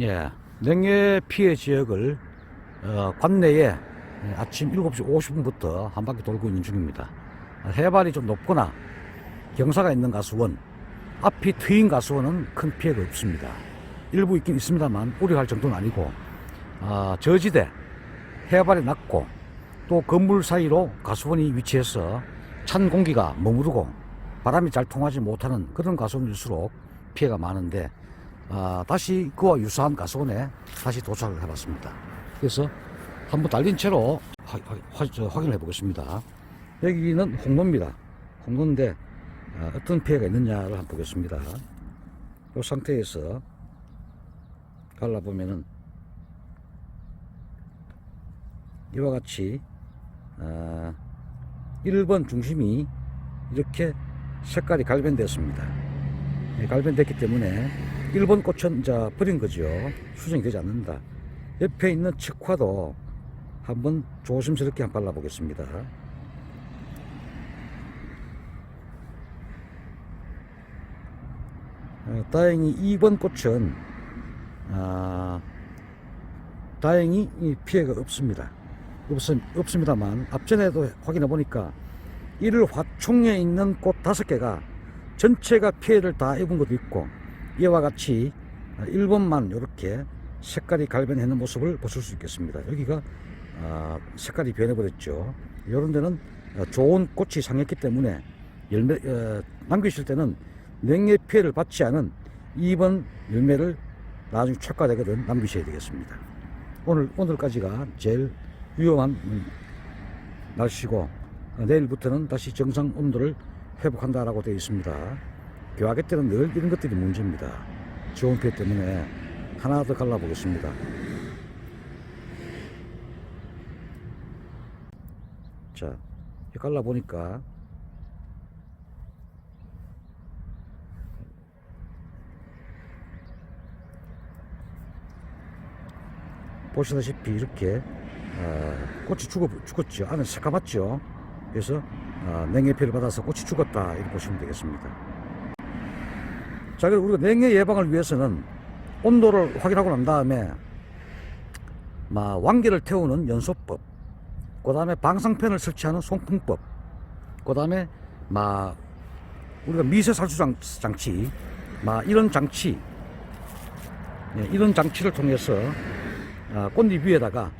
예, 냉해 피해 지역을 어, 관내에 예, 아침 7시 50분부터 한 바퀴 돌고 있는 중입니다. 해발이 좀 높거나 경사가 있는 가수원, 앞이 트인 가수원은 큰 피해가 없습니다. 일부 있긴 있습니다만 우려할 정도는 아니고 아, 저지대, 해발이 낮고 또 건물 사이로 가수원이 위치해서 찬 공기가 머무르고 바람이 잘 통하지 못하는 그런 가수원일수록 피해가 많은데 아, 다시 그와 유사한 가수원에 다시 도착을 해봤습니다. 그래서 한번 달린 채로 화, 화, 저, 확인을 해보겠습니다. 여기는 홍로입니다. 홍로인데 아, 어떤 피해가 있느냐를 한번 보겠습니다. 이 상태에서 갈라보면은 이와 같이 아, 1번 중심이 이렇게 색깔이 갈변되었습니다. 예, 갈변됐기 때문에 1번 꽃은 이제 버린 거죠. 수정이 되지 않는다. 옆에 있는 척화도 한번 조심스럽게 한번 발라보겠습니다. 어, 다행히 2번 꽃은 아, 다행히 이 피해가 없습니다. 없음, 없습니다만 앞전에도 확인해 보니까 1월 화총에 있는 꽃 다섯 개가 전체가 피해를 다 입은 것도 있고 이와 같이 1번만 이렇게 색깔이 갈변해 있는 모습을 보실 수 있겠습니다. 여기가 아, 색깔이 변해버렸죠. 이런 데는 어, 좋은 꽃이 상했기 때문에 열매 어, 남기실 때는 냉해 피해를 받지 않은 2번 열매를 나중에 촉과되거든 남기셔야 되겠습니다. 오늘 오늘까지가 제일 위험한 음, 날씨고 어, 내일부터는 다시 정상 온도를 회복한다라고 되어 있습니다. 교화기 때는 늘 이런 것들이 문제입니다. 피해 때문에 하나 더 갈라보겠습니다. 자, 이 갈라보니까 보시다시피 이렇게 아, 꽃이 죽어, 죽었죠. 안에 새까맣죠. 그래서 아, 냉해 피해를 받아서 꽃이 죽었다 이렇게 보시면 되겠습니다. 자, 그리고 우리가 냉해 예방을 위해서는 온도를 확인하고 난 다음에 마 왕개를 태우는 연소법, 그 다음에 방상팬을 설치하는 송풍법, 그 다음에 마 우리가 미세 살수 장- 장치, 마 이런 장치, 예, 이런 장치를 통해서 아, 꽃잎 위에다가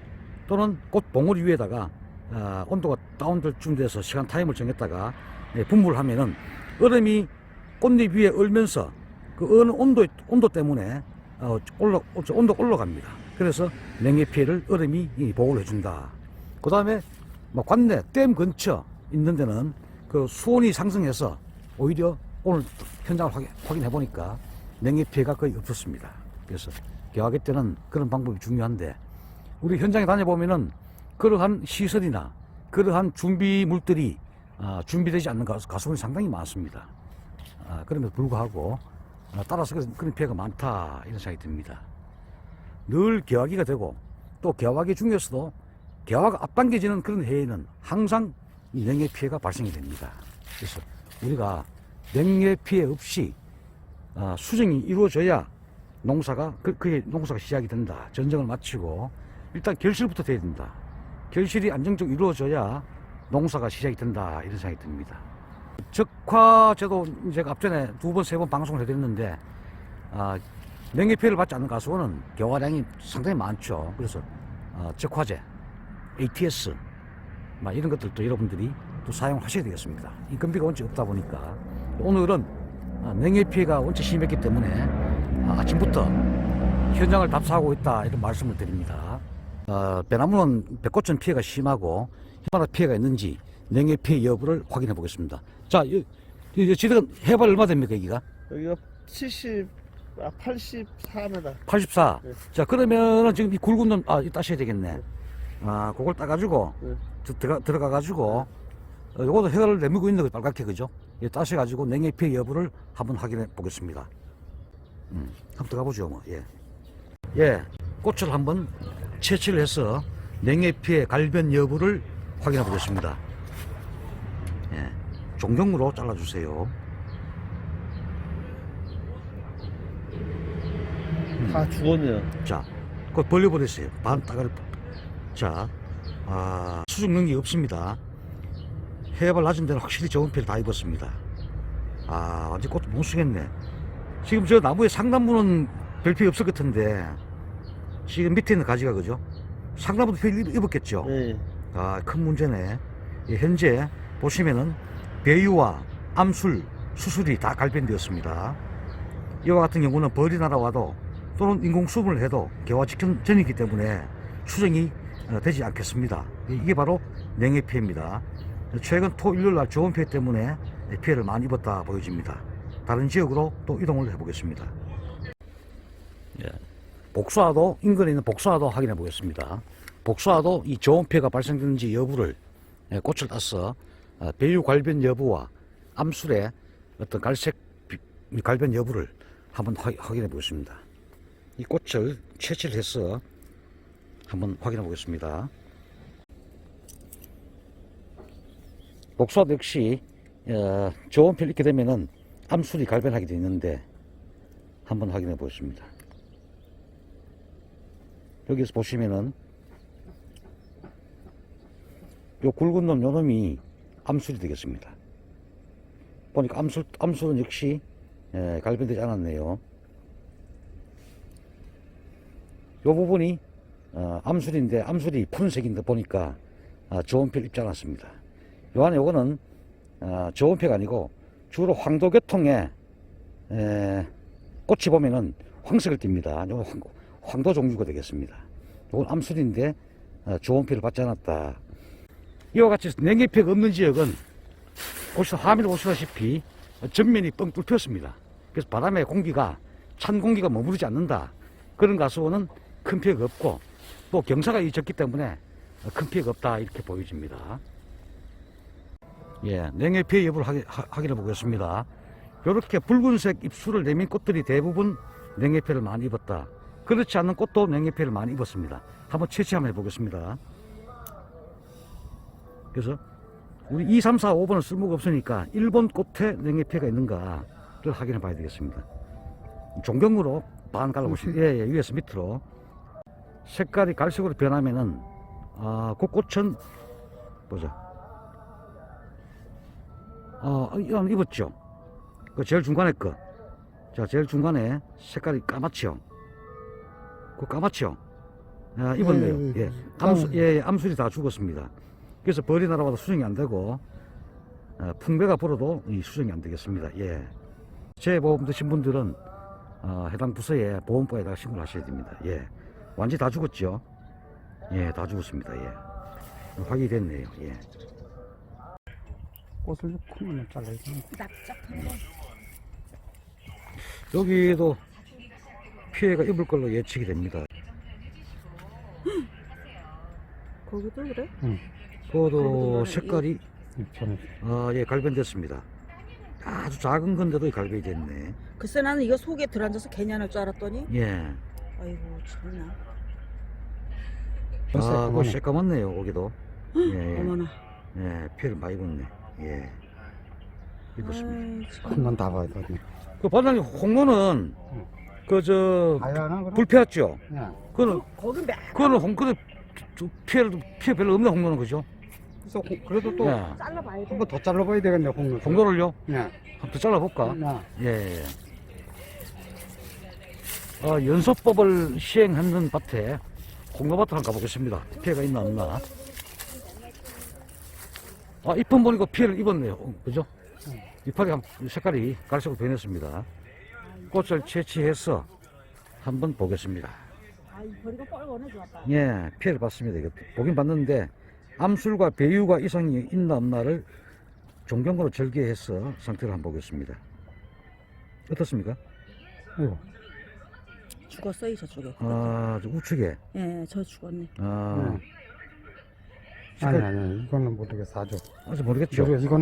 또는 꽃 봉우리 위에다가 아, 온도가 다운될 쯤 돼서 시간 타임을 정했다가 예, 분무를 하면은 얼음이 꽃잎 위에 얼면서 그 어느 온도 온도 때문에 어, 올라 온도가 올라갑니다. 그래서 냉해 피해를 얼음이 이 보호를 해준다. 그 다음에 뭐 관내 댐 근처 있는 데는 그 수온이 상승해서 오히려 오늘 현장을 확인, 확인 해 보니까 냉해 피해가 거의 없었습니다. 그래서 개화기 때는 그런 방법이 중요한데 우리 현장에 다녀보면은 그러한 시설이나 그러한 준비물들이 아, 준비되지 않는 가수, 가수원이 상당히 많습니다. 아, 그럼에도 불구하고 아, 따라서 그런, 피해가 많다 이런 생각이 듭니다. 늘 개화기가 되고 또 개화기 중에서도 개화가 앞당겨지는 그런 해에는 항상 이 냉해 피해가 발생이 됩니다. 그래서 우리가 냉해 피해 없이 아, 수정이 이루어져야 농사가 그, 그의 농사가 시작이 된다. 전쟁을 마치고 일단 결실부터 돼야 된다. 결실이 안정적으로 이루어져야 농사가 시작이 된다. 이런 생각이 듭니다. 적화제도 제가 앞전에 두 번, 세 번 방송을 해드렸는데, 아, 피해를 받지 않는 가수원은 경화량이 상당히 많죠. 그래서, 아, 적화제, ATS, 막 이런 것들도 여러분들이 또 사용하셔야 되겠습니다. 인건비가 원체 없다 보니까. 오늘은 아, 냉해 피해가 원체 심했기 때문에 아, 아침부터 현장을 답사하고 있다 이런 말씀을 드립니다. 어, 배나무는 백꽃은 피해가 심하고 얼마나 피해가 있는지 냉해 피해 여부를 확인해 보겠습니다. 자, 이, 이, 지금 해발 얼마 됩니까 여기가? 여기가 70, 아, 84m. 84. 네. 자, 그러면은 지금 이 굵은 놈, 아, 이거 따셔야 되겠네. 아, 그걸 따가지고, 네. 저- 들어가, 들어가가지고, 어, 요것도 해를 내밀고 있는 거 빨갛게, 그죠? 이 따셔가지고 냉해 피해 여부를 한번 확인해 보겠습니다. 음, 한번 들어가보죠, 뭐, 예. 예, 꽃을 한번 채취를 해서 냉해 피해 갈변 여부를 확인해 보겠습니다. 예, 종경으로 잘라주세요. 음. 다 죽었네요. 자, 그거 벌려버렸어요. 반 따가리. 자, 아, 수중 능력이 없습니다. 해발 낮은 데는 확실히 저온 피를 다 입었습니다. 아, 완전 꽃도 못 쓰겠네. 지금 저 나무에 상단부는 별 필요 없을 것 같은데, 지금 밑에 있는 가지가 그죠? 상단부도 별 입- 입었겠죠? 네. 아, 큰 문제네. 예, 현재 보시면은 배유와 암술, 수술이 다 갈변되었습니다. 이와 같은 경우는 벌이 날아와도 또는 인공수분을 해도 개화 직전 전이기 때문에 추정이 어, 되지 않겠습니다. 이게 바로 냉해 피해입니다. 최근 토 일요일 날 좋은 피해 때문에 피해를 많이 입었다 보여집니다. 다른 지역으로 또 이동을 해보겠습니다. 예. 복수화도 인근에 있는 복수화도 확인해 보겠습니다. 복수화도 이 저온 피해가 발생되는지 여부를 예, 꽃을 따서 어, 배유 관변 여부와 암술의 어떤 갈색 비- 갈변 여부를 한번 확- 확인해 보겠습니다. 이 꽃을 채취를 해서 한번 확인해 보겠습니다. 복수화도 역시 어, 저온 피를 입게 되면은 암술이 갈변하게 되어 있는데 한번 확인해 보겠습니다. 여기서 보시면은 요 굵은 놈, 요 놈이 암술이 되겠습니다. 보니까 암술, 암술은 역시 에, 갈변되지 않았네요. 요 부분이 어, 암술인데 암술이 푸른색인데 보니까 아, 저온필 입지 않았습니다. 요 안에 요거는 아, 저온필가 아니고 주로 황도계통에 에, 꽃이 보면은 황색을 황, 황도 종류가 되겠습니다. 요건 암술인데 어, 저온필을 받지 않았다. 이와 같이 냉해피가 없는 지역은 보시 화면을 보시다시피 전면이 뻥 뚫혔습니다. 그래서 바람에 공기가 찬 공기가 머무르지 않는다. 그런 가수원은 큰 피해가 없고 또 경사가 있었기 때문에 큰 피해가 없다 이렇게 보여집니다. 예, 냉해 피해 여부를 확인, 하- 확인해 보겠습니다. 이렇게 붉은색 입술을 내민 꽃들이 대부분 냉해 피해를 많이 입었다. 그렇지 않은 꽃도 냉해 피해를 많이 입었습니다. 한번 채취 한번 해보겠습니다. 그래서 우리 2, 3, 4, 5번은 쓸모가 없으니까 1번 꽃에 냉해피해가 있는가를 확인해 봐야 되겠습니다. 종경으로 반 갈라보시면 예, 예, 위에서 밑으로 색깔이 갈색으로 변하면은 아, 그 꽃은 보자. 어, 이건 입었죠. 그 제일 중간에 거. 자, 제일 중간에 색깔이 까맣죠. 그 까맣죠. 아, 입었네요. 네, 예, 암수, 예, 예, 암술이 다 죽었습니다. 그래서 벌이 날아와도 수정이 안 되고 어, 풍배가 불어도 이 수정이 안 되겠습니다. 예. 재보험 드신 분들은 어, 해당 부서에 보험과에다가 신고를 하셔야 됩니다. 예. 완전히 다 죽었죠. 예, 다 죽었습니다. 예. 확인이 됐네요. 예. 꽃을 크면 잘라야지. 여기도 피해가 입을 걸로 예측이 됩니다. 거기도 그래? 그 것도 색깔이 아, 예, 갈변됐습니다. 아주 작은 건데도 갈변이 됐네. 글쎄 나는 이거 속에 들어앉아서 개냐할 줄 알았더니 예. 아이고 참나 아, 그거 새까맣네요, 거기도. 예, 예. 어머나 예, 피해를 많이 입었네. 예. 입었습니다. 큰건 다 봐야 돼. 그 반장님, 홍로는, 응. 그, 저, 그럼? 불피했죠? 야, 그거는, 거기 그거는 홍, 그 피해를, 피해 별로 없는 홍로는 그죠? 그래서 호- 그래도 또한 예. 잘라봐야 돼번 더 잘라봐야 되겠네 홍로. 홍로를요? 야, 한번 더 잘라볼까? 야, 예, 예. 어, 연소법을 시행하는 밭에 홍로밭을 한번 가보겠습니다. 피해가 있나 없나. 아, 잎은 보니까 피해를 입었네요. 어, 그죠? 잎하게 한- 색깔이 갈색으로 변했습니다. 꽃을 채취해서 한번 보겠습니다. 아이 버리가 뻘거네 좋았다 예, 피해를 봤습니다. 이거 보긴 봤는데 암술과 배유가 이상이 있나 없나를 종경으로 절개해서 상태를 한번 보겠습니다. 어떻습니까? 아이고, 죽었어요 저쪽에 아, 저 우측에. 예 저 죽었네 아, 응. 아니 아니 이거는 모르겠어 아주. 아직 모르겠죠. 모르겠어 이건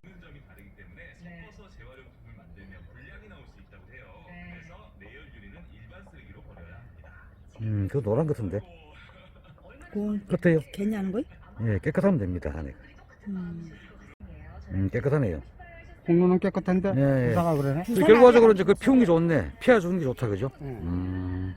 음, 그 노란 같은데. 그건 어때요? 개냐는 거야? 예, 깨끗하면 됩니다. 안에. 음. 음, 깨끗하네요. 홍로는 깨끗한데 예, 예. 이상하 그러네. 결과적으로 이제 그 피운 게 좋네. 피해 주는 게 좋다, 그죠? 응. 음,